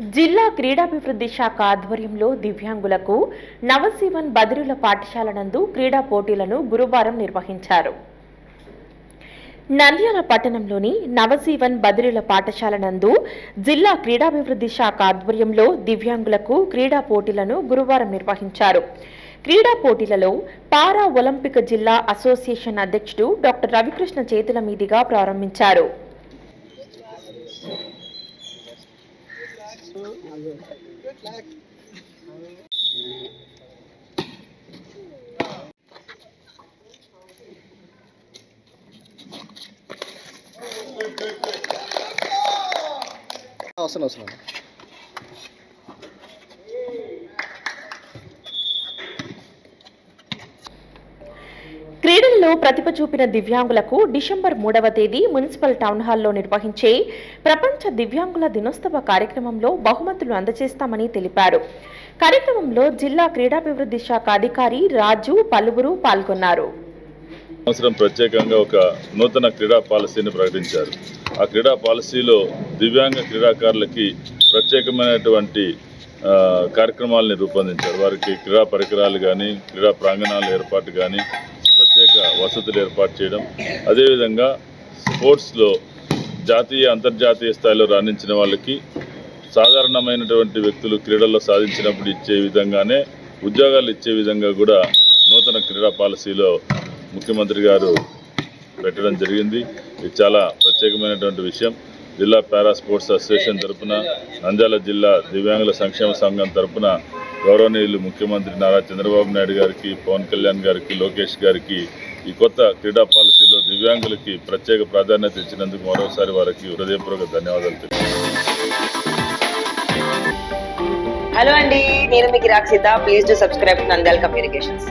జిల్లా క్రీడాభివృద్ధి శాఖ ఆధ్వర్యంలో దివ్యాంగులకు నవసీవన్ బదిరుల పాఠశాల నందు క్రీడా పోటీలను గురువారం నిర్వహించారు. నంద్యాల పట్టణంలోని నవజీవన్ బదిరుల పాఠశాల నందు జిల్లా క్రీడాభివృద్ధి శాఖ ఆధ్వర్యంలో దివ్యాంగులకు క్రీడా పోటీలను గురువారం నిర్వహించారు. క్రీడా పోటీలలో పారా ఒలింపిక్ జిల్లా అసోసియేషన్ అధ్యక్షుడు డాక్టర్ రవికృష్ణ చేతుల మీదుగా ప్రారంభించారు. వస్తున్నాను వస్తున్నాను క్రీడల్లో ప్రతిభ చూపిన దివ్యాంగులకు డిసెంబర్ మూడవ తేదీ మున్సిపల్ టౌన్ హాల్లో నిర్వహించే ప్రపంచ దివ్యాంగుల దినోత్సవ కార్యక్రమంలో బహుమతులు అందజేస్తామని తెలిపారు. కార్యక్రమంలో జిల్లా క్రీడాభివృద్ధి శాఖ అధికారి రాజు పలువురు పాల్గొన్నారు. సంవత్సరం ప్రత్యేకంగా ఒక నూతన క్రీడా పాలసీని ప్రకటించారు. ఆ క్రీడా పాలసీలో దివ్యాంగ క్రీడాకారులకి ప్రత్యేకమైనటువంటి కార్యక్రమాలని రూపొందించారు. వారికి క్రీడా పరికరాలు కానీ క్రీడా ప్రాంగణాల ఏర్పాటు కానీ వసతులు ఏర్పాటు చేయడం అదేవిధంగా స్పోర్ట్స్లో జాతీయ అంతర్జాతీయ స్థాయిలో రాణించిన వాళ్ళకి సాధారణమైనటువంటి వ్యక్తులు క్రీడల్లో సాధించినప్పుడు ఇచ్చే విధంగానే ఉద్యోగాలు ఇచ్చే విధంగా కూడా నూతన క్రీడా పాలసీలో ముఖ్యమంత్రి గారు పెట్టడం జరిగింది. ఇది చాలా ప్రత్యేకమైనటువంటి విషయం. జిల్లా పారా స్పోర్ట్స్ అసోసియేషన్ తరపున నంద్యాల జిల్లా దివ్యాంగుల సంక్షేమ సంఘం తరపున గౌరవనీయులు ముఖ్యమంత్రి నారా చంద్రబాబు నాయుడు గారికి పవన్ కళ్యాణ్ గారికి లోకేష్ గారికి ఈ కొత్త క్రీడా పాలసీలో దివ్యాంగులకి ప్రత్యేక ప్రాధాన్యత ఇచ్చినందుకు మరోసారి వారికి హృదయపూర్వక ధన్యవాదాలు తెలియజేస్తున్నాను. హలో అండి నేను మీకు Rakshita please to subscribe Nandal Communications